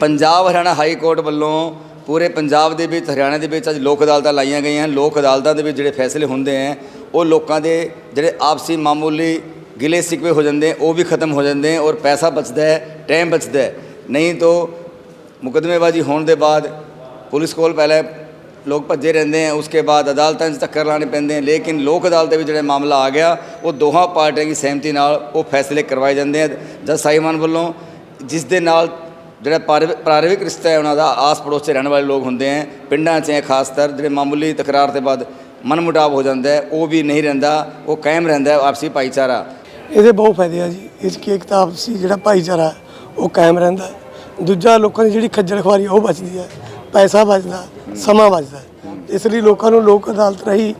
Punjab Haryana high court ਵੱਲੋਂ ਪੂਰੇ ਪੰਜਾਬ ਦੇ ਵਿੱਚ, ਹਰਿਆਣਾ ਦੇ ਵਿੱਚ ਅੱਜ ਲੋਕ ਅਦਾਲਤਾਂ ਲਾਈਆਂ ਗਈਆਂ ਹਨ। ਲੋਕ ਅਦਾਲਤਾਂ ਦੇ ਵਿੱਚ ਜਿਹੜੇ ਫੈਸਲੇ ਹੁੰਦੇ ਹੈ ਉਹ ਲੋਕਾਂ ਦੇ ਜਿਹੜੇ ਆਪਸੀ ਮਾਮੂਲੀ ਗਿਲੇ ਸਿਕਵੇ ਹੋ ਜਾਂਦੇ ਉਹ ਵੀ ਖਤਮ ਹੋ ਜਾਂਦੇ ਔਰ ਪੈਸਾ ਬਚਦਾ ਹੈ ਟਾਈਮ ਬਚਦਾ ਹੈ। ਨਹੀਂ ਤਾਂ ਮੁਕਦਮੇਬਾਜ਼ੀ ਹੋਣ ਦੇ ਬਾਅਦ ਪੁਲਿਸ ਕੋਲ ਪਹਿਲੇ ਲੋਕ ਭੱਜੇ ਰਹਿੰਦੇ ਹੈ ਉਸਕੇ ਬਾਅਦ ਅਦਾਲਤਾਂ 'ਚ ਚੱਕਰ ਲਾਣੇ ਪੈਂਦੇ ਹੈ ਲੇਕਿਨ ਲੋਕ ਅਦਾਲਤ ਵਿੱਚ ਜਿਹੜਾ ਮਾਮਲਾ ਆ ਗਿਆ, ਉਹ ਦੋਹਾਂ ਪਾਰਟੀਆਂ ਦੀ ਸਹਿਮਤੀ ਨਾਲ ਉਹ ਫੈਸਲੇ ਕਰਵਾਏ ਜਾਂਦੇ ਹੈ ਜਦ ਸਾਹਿਬਾਨ ਵੱਲੋਂ ਜਿਸ ਦੇ ਨਾਲ ਜਿਹੜਾ ਪਾਰਿਵ- ਪਰਿਵਾਰਿਕ ਰਿਸ਼ਤਾ ਹੈ, ਉਹਨਾਂ ਦਾ ਆਸ ਪੜੋਸ 'ਚ ਰਹਿਣ ਵਾਲੇ ਲੋਕ ਹੁੰਦੇ ਹੈ, ਪਿੰਡਾਂ 'ਚ ਹੈ ਖਾਸ ਤਰ ਜਿਹੜੇ ਮਾਮੂਲੀ ਤਕਰਾਰ ਦੇ ਬਾਅਦ ਮਨਮੁਟਾਵ ਹੋ ਜਾਂਦਾ ਹੈ, ਉਹ ਵੀ ਨਹੀਂ ਰਹਿੰਦਾ, ਉਹ ਕਾਇਮ ਰਹਿੰਦਾ ਹੈ ਆਪਸੀ ਭਾਈਚਾਰਾ। ਇਹਦੇ ਬਹੁਤ ਫਾਇਦੇ ਆ ਜੀ। ਇਸ ਕੀ ਇੱਕ ਤਾਂ ਆਪਸੀ ਜਿਹੜਾ ਭਾਈਚਾਰਾ ਉਹ ਕਾਇਮ ਰਹਿੰਦਾ ਦੂਜਾ, ਲੋਕਾਂ ਦੀ ਜਿਹੜੀ ਖੱਜਲ ਖਵਾਰੀ ਉਹ ਬਚਦੀ ਹੈ। ਪੈਸਾ ਬਚਦਾ, ਸਮਾਂ ਬਚਦਾ ਇਸ ਲਈ ਲੋਕਾਂ ਨੂੰ ਲੋਕ ਅਦਾਲਤ ਰਹੀ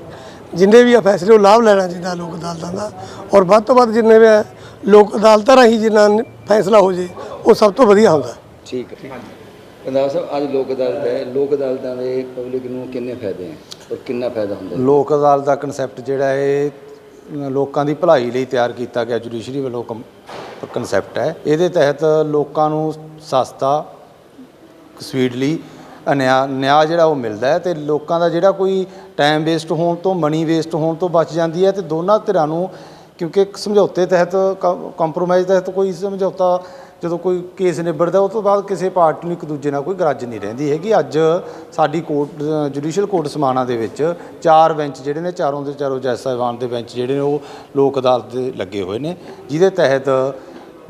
ਜਿੰਨੇ ਵੀ ਆ ਫੈਸਲੇ, ਉਹ ਲਾਭ ਲੈਣਾ ਚਾਹੀਦਾ ਲੋਕ ਅਦਾਲਤਾਂ ਦਾ। ਔਰ ਵੱਧ ਤੋਂ ਵੱਧ ਜਿੰਨੇ ਵੀ ਆ ਲੋਕ ਅਦਾਲਤਾਂ ਰਾਹੀਂ ਜਿੰਨਾ ਫੈਸਲਾ ਹੋ ਜੇ, ਉਹ ਸਭ ਤੋਂ ਵਧੀਆ ਹੁੰਦਾ ਠੀਕ ਹੈ। ਪੰਜਾਬ ਸਾਹਿਬ, ਅੱਜ ਲੋਕ ਅਦਾਲਤ ਹੈ। ਲੋਕ ਅਦਾਲਤਾਂ ਦੇ ਪਬਲਿਕ ਨੂੰ ਕਿੰਨੇ ਫਾਇਦੇ ਹੈ ਔਰ ਕਿੰਨਾ ਫਾਇਦਾ ਹੁੰਦਾ ਹੈ? ਲੋਕ ਅਦਾਲਤ ਦਾ ਕਨਸੈਪਟ ਜਿਹੜਾ ਇਹ ਲੋਕਾਂ ਦੀ ਭਲਾਈ ਲਈ ਤਿਆਰ ਕੀਤਾ ਗਿਆ ਜੁਡੀਸ਼ਰੀ ਵੱਲੋਂ ਕਨਸੈਪਟ ਹੈ। ਇਹਦੇ ਤਹਿਤ ਲੋਕਾਂ ਨੂੰ ਸਸਤਾ ਸਪੀਡਲੀ ਨਿਆਂ ਨਿਆਂ ਜਿਹੜਾ ਉਹ ਮਿਲਦਾ ਹੈ ਤੇ ਲੋਕਾਂ ਦਾ ਜਿਹੜਾ ਕੋਈ ਟਾਈਮ ਵੇਸਟ ਹੋਣ ਤੋਂ ਮਨੀ ਵੇਸਟ ਹੋਣ ਤੋਂ ਬਚ ਜਾਂਦੀ ਹੈ ਤੇ ਦੋਨਾਂ ਧਿਰਾਂ ਨੂੰ ਕਿਉਂਕਿ ਇੱਕ ਸਮਝੌਤੇ ਤਹਿਤ ਕੰਪਰੋਮਾਈਜ਼ ਤਹਿਤ ਕੋਈ ਸਮਝੌਤਾ ਜਦੋਂ ਕੋਈ ਕੇਸ ਨਿਬੜਦਾ ਉਸ ਤੋਂ ਬਾਅਦ ਕਿਸੇ ਪਾਰਟੀ ਨੂੰ ਇੱਕ ਦੂਜੇ ਨਾਲ ਕੋਈ ਗਰਜ ਨਹੀਂ ਰਹਿੰਦੀ ਹੈਗੀ। ਅੱਜ ਸਾਡੀ ਕੋਰਟ, ਜੁਡੀਸ਼ੀਅਲ ਕੋਰਟ ਸਮਾਣਾ ਦੇ ਵਿੱਚ ਚਾਰ ਬੈਂਚ ਜਿਹੜੇ ਨੇ, ਚਾਰੋਂ ਦੇ ਚਾਰੋਂ ਜੱਜ ਸਾਹਿਬਾਨ ਦੇ ਬੈਂਚ ਜਿਹੜੇ ਨੇ, ਉਹ ਲੋਕ ਅਦਾਲਤ ਦੇ ਲੱਗੇ ਹੋਏ ਨੇ, ਜਿਹਦੇ ਤਹਿਤ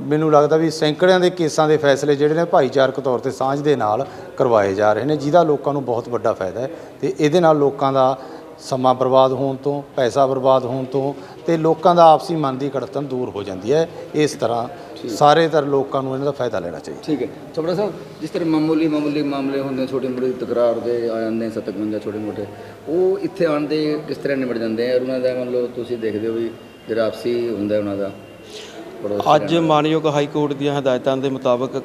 ਮੈਨੂੰ ਲੱਗਦਾ ਵੀ ਸੈਂਕੜਿਆਂ ਦੇ ਕੇਸਾਂ ਦੇ ਫੈਸਲੇ ਜਿਹੜੇ ਨੇ, ਭਾਈਚਾਰਕ ਤੌਰ ਤੇ ਸਾਂਝ ਦੇ ਨਾਲ ਕਰਵਾਏ ਜਾ ਰਹੇ ਨੇ, ਜਿਹਦਾ ਲੋਕਾਂ ਨੂੰ ਬਹੁਤ ਵੱਡਾ ਫਾਇਦਾ ਹੈ। ਤੇ ਇਹਦੇ ਨਾਲ ਲੋਕਾਂ ਦਾ ਸਮਾਂ ਬਰਬਾਦ ਹੋਣ ਤੋਂ ਪੈਸਾ ਬਰਬਾਦ ਹੋਣ ਤੋਂ ਤੇ ਲੋਕਾਂ ਦਾ ਆਪਸੀ ਮਨ ਦੀ ਕੜਤਨ ਦੂਰ ਹੋ ਜਾਂਦੀ ਹੈ। ਇਸ ਤਰ੍ਹਾਂ ਸਾਰੇ ਤਰ ਲੋਕਾਂ ਨੂੰ ਇਹਨਾਂ ਦਾ ਫਾਇਦਾ ਲੈਣਾ ਚਾਹੀਦਾ। ਠੀਕ ਹੈ। ਚਪੜਾ ਸਾਹਿਬ ਜਿਸ ਤਰ੍ਹਾਂ ਮਾਮੂਲੀ ਮਾਮੂਲੀ ਮਾਮਲੇ ਹੁੰਦੇ ਛੋਟੇ ਮੋਟੇ ਤਕਰਾਰ ਦੇ ਆ ਜਾਂਦੇ ਨੇ 57 ਛੋਟੇ ਮੋਟੇ ਉਹ ਇੱਥੇ ਆਉਣ ਦੇ ਕਿਸ ਤਰ੍ਹਾਂ ਨਿਬੜ ਜਾਂਦੇ ਆ? ਉਹਨਾਂ ਦਾ ਮੰਨ ਲਓ ਤੁਸੀਂ ਦੇਖਦੇ ਹੋ ਵੀ ਜਿਹੜਾ ਆਪਸੀ ਹੁੰਦਾ ਉਹਨਾਂ ਦਾ ਅੱਜ ਮਾਨਯੋਗ ਹਾਈ ਕੋਰਟ ਦੀਆਂ ਹਦਾਇਤਾਂ ਦੇ ਮੁਤਾਬਕ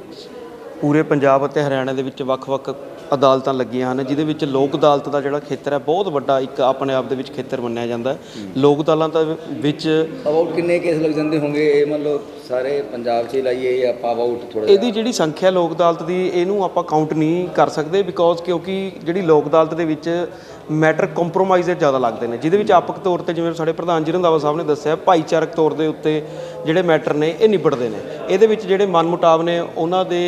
ਪੂਰੇ ਪੰਜਾਬ ਅਤੇ ਹਰਿਆਣਾ ਦੇ ਵਿੱਚ ਵੱਖ-ਵੱਖ ਅਦਾਲਤਾਂ ਲੱਗੀਆਂ ਹਨ ਜਿਹਦੇ ਵਿੱਚ ਲੋਕ ਅਦਾਲਤ ਦਾ ਜਿਹੜਾ ਖੇਤਰ ਹੈ ਬਹੁਤ ਵੱਡਾ ਇੱਕ ਆਪਣੇ ਆਪ ਦੇ ਵਿੱਚ ਖੇਤਰ ਮੰਨਿਆ ਜਾਂਦਾ ਹੈ। ਲੋਕ ਅਦਾਲਤਾਂ ਦੇ ਵਿੱਚ ਅਬਾਊਟ ਕਿੰਨੇ ਕੇਸ ਲੱਗ ਜਾਂਦੇ ਹੋਣਗੇ? ਇਹ ਮੰਨ ਲਓ ਸਾਰੇ ਪੰਜਾਬ 'ਚ ਲਾਈਏ ਜਾਂ ਆਪਾਂ ਅਬਾਊਟ ਥੋੜਾ ਇਹਦੀ ਜਿਹੜੀ ਸੰਖਿਆ ਲੋਕ ਅਦਾਲਤ ਦੀ ਇਹਨੂੰ ਆਪਾਂ ਕਾਊਂਟ ਨਹੀਂ ਕਰ ਸਕਦੇ ਬਿਕੋਜ਼ ਕਿਉਂਕਿ ਜਿਹੜੀ ਲੋਕ ਅਦਾਲਤ ਦੇ ਵਿੱਚ ਮੈਟਰ ਕੰਪਰੋਮਾਈਜ਼ ਜ਼ਿਆਦਾ ਲੱਗਦੇ ਨੇ ਜਿਹਦੇ ਵਿੱਚ ਆਪਕ ਤੌਰ ਤੇ ਜਿਵੇਂ ਸਾਡੇ ਪ੍ਰਧਾਨ ਜੀ ਰੰਧਾਵਾ ਸਾਹਿਬ ਨੇ ਦੱਸਿਆ ਭਾਈਚਾਰਕ ਤੌਰ ਦੇ ਉੱਤੇ ਜਿਹੜੇ ਮੈਟਰ ਨੇ ਇਹ ਨਿਬੜਦੇ ਨੇ। ਇਹਦੇ ਵਿੱਚ ਜਿਹੜੇ ਮਨਮੁਟਾਵ ਨੇ ਉਹਨਾਂ ਦੇ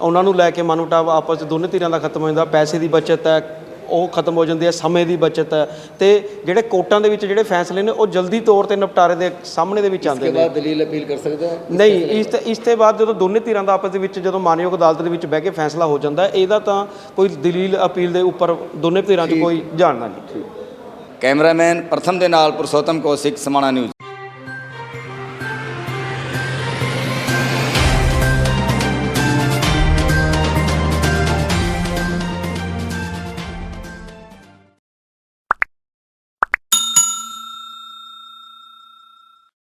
ਉਹਨਾਂ ਨੂੰ ਲੈ ਕੇ ਮਨਮੁਟਾਵ ਆਪਸ 'ਚ ਦੋਨੇ ਧਿਰਾਂ ਦਾ ਖਤਮ ਹੋ ਜਾਂਦਾ ਪੈਸੇ ਦੀ ਬਚਤ ਹੈ ਉਹ ਖਤਮ ਹੋ ਜਾਂਦੀ ਹੈ ਸਮੇਂ ਦੀ ਬਚਤ ਹੈ। ਤੇ ਜਿਹੜੇ ਕੋਰਟਾਂ ਦੇ ਵਿੱਚ ਜਿਹੜੇ ਫੈਸਲੇ ਨੇ ਉਹ ਜਲਦੀ ਤੌਰ ਤੇ ਨਿਪਟਾਰੇ ਦੇ ਸਾਹਮਣੇ ਦੇ ਵਿੱਚ ਆਉਂਦੇ ਨੇ। ਬਾਅਦ ਦਲੀਲ ਅਪੀਲ ਕਰ ਸਕਦਾ ਨਹੀਂ ਇਸ ਤੇ ਇਸ ਤੇ ਬਾਅਦ ਜਦੋਂ ਦੋਨੇ ਧਿਰਾਂ ਦਾ ਆਪਸ ਦੇ ਵਿੱਚ ਜਦੋਂ ਮਾਨਯੋਗ ਅਦਾਲਤ ਦੇ ਵਿੱਚ ਬਹਿ ਕੇ ਫੈਸਲਾ ਹੋ ਜਾਂਦਾ ਇਹਦਾ ਤਾਂ ਕੋਈ ਦਲੀਲ ਅਪੀਲ ਦੇ ਉੱਪਰ ਦੋਨੇ ਧਿਰਾਂ 'ਚ ਕੋਈ ਜਾਣਨਾ ਨਹੀਂ ਕੈਮਰਾਮੈਨ ਪ੍ਰਥਮ ਦੇ ਨਾਲ ਪੁਰਸ਼ੋਤਮ ਕੌਸ਼ਿਕ ਸਮਾਣਾ ਨਿਊਜ਼।